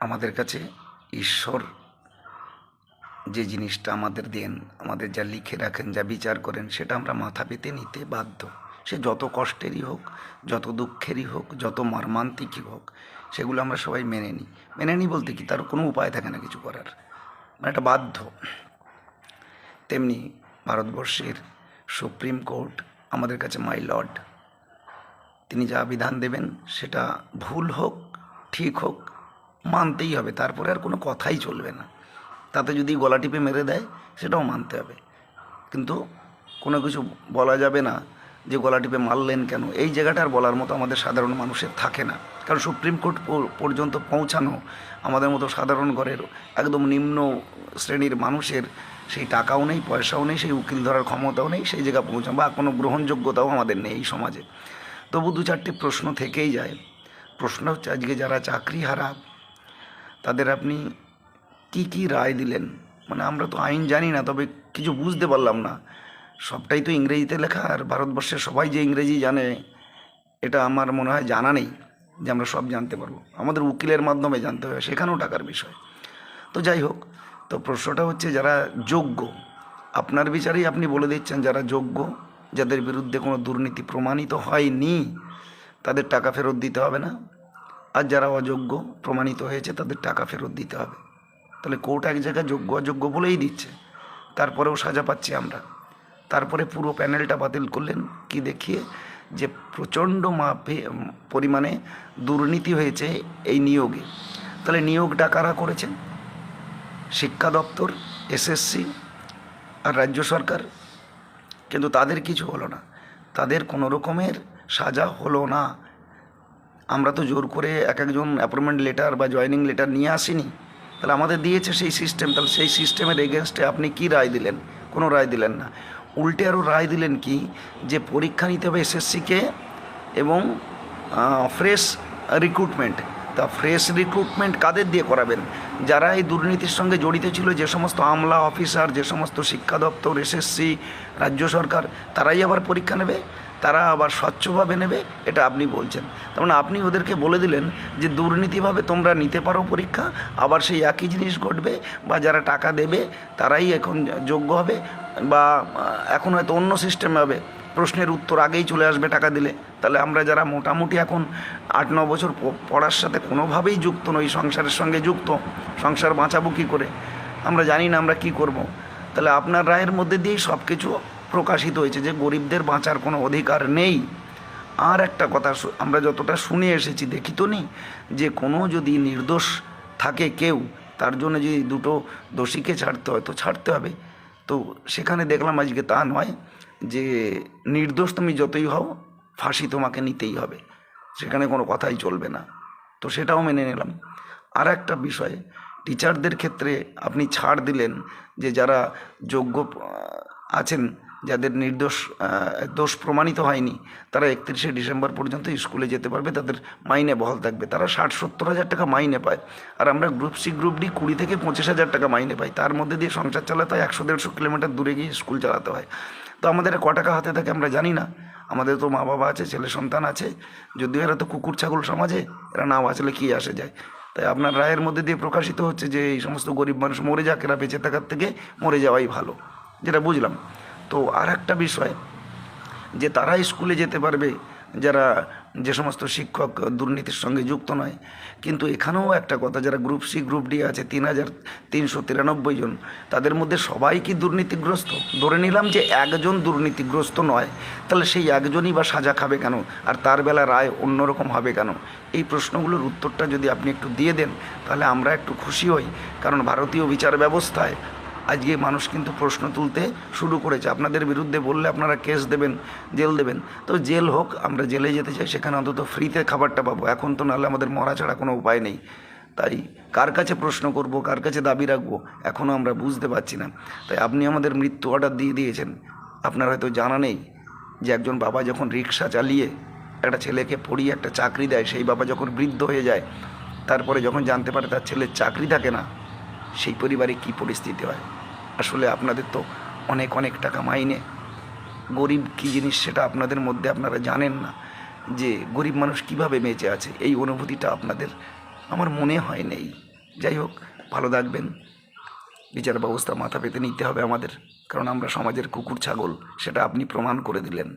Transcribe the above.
আমাদের কাছে ঈশ্বর যে জিনিসটা আমাদের দেন, আমাদের যা লিখে রাখেন, যা বিচার করেন, সেটা আমরা মাথা পেতে নিতে বাধ্য। সে যত কষ্টেরই হোক, যত দুঃখেরই হোক, যত মর্মান্তিকই হোক, সেগুলো আমরা সবাই মেনে নিই। মেনে নিই বলতে কি? তার কোনো উপায় থাকে না কিছু করার। মানে একটা বাধ্য। তেমনি ভারতবর্ষের সুপ্রিম কোর্ট আমাদের কাছে, মাই লর্ড তিনি যা বিধান দেবেন সেটা ভুল হোক, ঠিক হোক, মানতেই হবে। তারপরে আর কোনো কথাই চলবে না। তাতে যদি গলা টিপে মেরে দেয়, সেটাও মানতে হবে। কিন্তু কোনো কিছু বলা যাবে না যে গলা টিপে মারলেন কেন? এই জায়গাটা আর বলার মতো আমাদের সাধারণ মানুষের থাকে না। কারণ সুপ্রিম কোর্ট পর্যন্ত পৌঁছানো আমাদের মতো সাধারণ ঘরের একদম নিম্ন শ্রেণির মানুষের সেই টাকাও নেই, পয়সাও নেই, সেই উকিল ধরার ক্ষমতাও নেই, সেই জায়গা পৌঁছানো বা কোনো গ্রহণযোগ্যতাও আমাদের নেই এই সমাজে। তবু দু চারটি প্রশ্ন থেকেই যায়। প্রশ্ন হচ্ছে, আজকে যারা চাকরি হারা তাদের আপনি কি কি রায় দিলেন? মানে আমরা তো আইন জানি না, তবে কিছু বুঝতে পারলাম না। সবটাই তো ইংরেজিতে লেখা, আর ভারতবর্ষের সবাই যে ইংরেজি জানে, এটা আমার মনে হয় জানা নেই যে আমরা সব জানতে পারব। আমাদের উকিলের মাধ্যমে জানতে হবে সেখানেও টাকার বিষয়। তো যাই হোক, তো প্রশ্নটা হচ্ছে, যারা যোগ্য, আপনার বিচারেই আপনি বলে দিচ্ছেন যারা যোগ্য যাদের বিরুদ্ধে কোনো দুর্নীতি প্রমাণিত হয়নি, তাদের টাকা ফেরত দিতে হবে না। আর যারা অযোগ্য প্রমাণিত হয়েছে, তাদের টাকা ফেরত দিতে হবে। তাহলে কোর্ট এক জায়গায় যোগ্য অযোগ্য বলেই দিচ্ছে। তারপরেও সাজা পাচ্ছি আমরা। তারপরে পুরো প্যানেলটা বাতিল করলেন কি দেখিয়ে? যে প্রচণ্ড মাপে পরিমাণে দুর্নীতি হয়েছে এই নিয়োগে। তাহলে নিয়োগটা কারা করেছেন? শিক্ষা দপ্তর, এসএসসি আর রাজ্য সরকার। কিন্তু তাদের কিছু হলো না। তাদের কোনো রকমের সাজা হলো না। আমরা তো জোর করে এক একজন অ্যাপয়েন্টমেন্ট লেটার বা জয়নিং লেটার নিয়ে আসিনি। তাহলে আমাদের দিয়েছে সেই সিস্টেম তাহলে সেই সিস্টেমের এগেনস্টে আপনি কি রায় দিলেন? কোনো রায় দিলেন না। উল্টে আরও রায় দিলেন কি? যে পরীক্ষা নিতে হবে এসএসসিকে এবং ফ্রেশ রিক্রুটমেন্ট তা ফ্রেশ রিক্রুটমেন্ট কাদের দিয়ে করাবেন? যারা এই দুর্নীতির সঙ্গে জড়িত ছিল, যে সমস্ত আমলা অফিসার যে সমস্ত শিক্ষা দপ্তর এসএসসি রাজ্য সরকার, তারাই আবার পরীক্ষা নেবে? তারা আবার স্বচ্ছভাবে নেবে? এটা আপনি বলছেন। তার মানে আপনি ওদেরকে বলে দিলেন যে দুর্নীতিভাবে তোমরা নিতে পারো পরীক্ষা, আবার সেই একই জিনিস ঘটবে বা যারা টাকা দেবে, তারাই এখন যোগ্য হবে বা এখন হয়তো অন্য সিস্টেমে হবে। প্রশ্নের উত্তর আগেই চলে আসবে টাকা দিলে। তাহলে আমরা যারা মোটামুটি এখন আট, ন বছর পড়ার সাথে কোনোভাবেই যুক্ত নই, সংসারের সঙ্গে যুক্ত, সংসার বাঁচাবো কী করে? আমরা জানি না আমরা কি করব। তাহলে আপনার রায়ের মধ্যে দিয়েই সব কিছু প্রকাশিত হয়েছে যে গরিবদের বাঁচার কোনো অধিকার নেই। আর একটা কথা আমরা যতটা শুনে এসেছি, দেখি তো নেই যে কোনো যদি নির্দোষ থাকে কেউ, তার জন্য যদি দুটো দোষীকে ছাড়তে হয়, তো ছাড়তে হবে। তো সেখানে দেখলাম আজকে তা নয়। যে নির্দোষ তুমি যতই হও, ফাঁসি তোমাকে নিতেই হবে। সেখানে কোনো কথাই চলবে না। তো সেটাও মেনে নিলাম। আর একটা বিষয়, টিচারদের ক্ষেত্রে আপনি ছাড় দিলেন যে যারা যোগ্য আছেন, যাদের নির্দোষ দোষ প্রমাণিত হয়নি, তারা একত্রিশে ডিসেম্বর পর্যন্ত স্কুলে যেতে পারবে, তাদের মাইনে বহাল থাকবে। তারা ষাট সত্তর হাজার টাকা মাইনে পায়। আর আমরা গ্রুপ সি গ্রুপ ডি কুড়ি থেকে পঁচিশ হাজার টাকা মাইনে পাই। তার মধ্যে দিয়ে সংসার চালাতে হয়, একশো দেড়শো কিলোমিটার দূরে গিয়ে স্কুল চালাতে হয়। তো আমাদের ক টাকা হাতে থাকে আমরা জানি না। আমাদের তো মা বাবা আছে, ছেলে সন্তান আছে, যদিও এরা তো কুকুর, ছাগল সমাজে, এরা না বাঁচলে কী আসে যায়। তাই আপনার রায়ের মধ্যে দিয়ে প্রকাশিত হচ্ছে যে এই সমস্ত গরিব মানুষ মরে যাক, এরা বেঁচে থাকার থেকে মরে যাওয়াই ভালো, যেটা বুঝলাম। তো আর একটা বিষয়, যে তারা স্কুলে যেতে পারবে, যারা যে সমস্ত শিক্ষক দুর্নীতির সঙ্গে যুক্ত নয়, কিন্তু এখানেও একটা কথা, যারা গ্রুপ সি গ্রুপ ডি আছে, তিন হাজার তিনশো তিরানব্বই জন, তাদের মধ্যে সবাই কি দুর্নীতিগ্রস্ত? ধরে নিলাম যে একজন দুর্নীতিগ্রস্ত নয়, তাহলে সেই একজনই বা সাজা খাবে কেন? আর তার বেলা রায় অন্যরকম হবে কেন? এই প্রশ্নগুলোর উত্তরটা যদি আপনি একটু দিয়ে দেন, তাহলে আমরা একটু খুশি হই, কারণ ভারতীয় বিচার ব্যবস্থায় আজকে মানুষ কিন্তু প্রশ্ন তুলতে শুরু করেছে। আপনাদের বিরুদ্ধে বললে আপনারা কেস দেবেন, জেল দেবেন। তো জেল হোক, আমরা জেলে যেতে চাই, সেখানে অন্তত ফ্রিতে খাবারটা পাবো। এখন তো নাহলে আমাদের মরা ছাড়া কোনো উপায় নেই। তাই কার কাছে প্রশ্ন করব, কার কাছে দাবি রাখব এখনও আমরা বুঝতে পারছি না। তাই আপনি আমাদের মৃত্যু অর্ডার দিয়ে দিয়েছেন। আপনার হয়তো জানা নেই যে একজন বাবা যখন রিক্সা চালিয়ে একটা ছেলেকে পড়িয়ে একটা চাকরি দেয়, সেই বাবা যখন বৃদ্ধ হয়ে যায়, তারপরে যখন জানতে পারে তার ছেলের চাকরি থাকে না সেই পরিবারে কি পরিস্থিতি হয়? আসলে আপনাদের তো অনেক অনেক টাকা মাইনে। গরিব কী জিনিস সেটা আপনাদের মধ্যে আপনারা জানেন না? যে গরিব মানুষ কীভাবে বেঁচে আছে? এই অনুভূতিটা আপনাদের আমার মনে হয় নেই। যাই হোক, ভালো থাকবেন। বিচার ব্যবস্থা মাথা পেতে নিতে হবে আমাদের। কারণ আমরা সমাজের কুকুর, ছাগল, সেটা আপনি প্রমাণ করে দিলেন।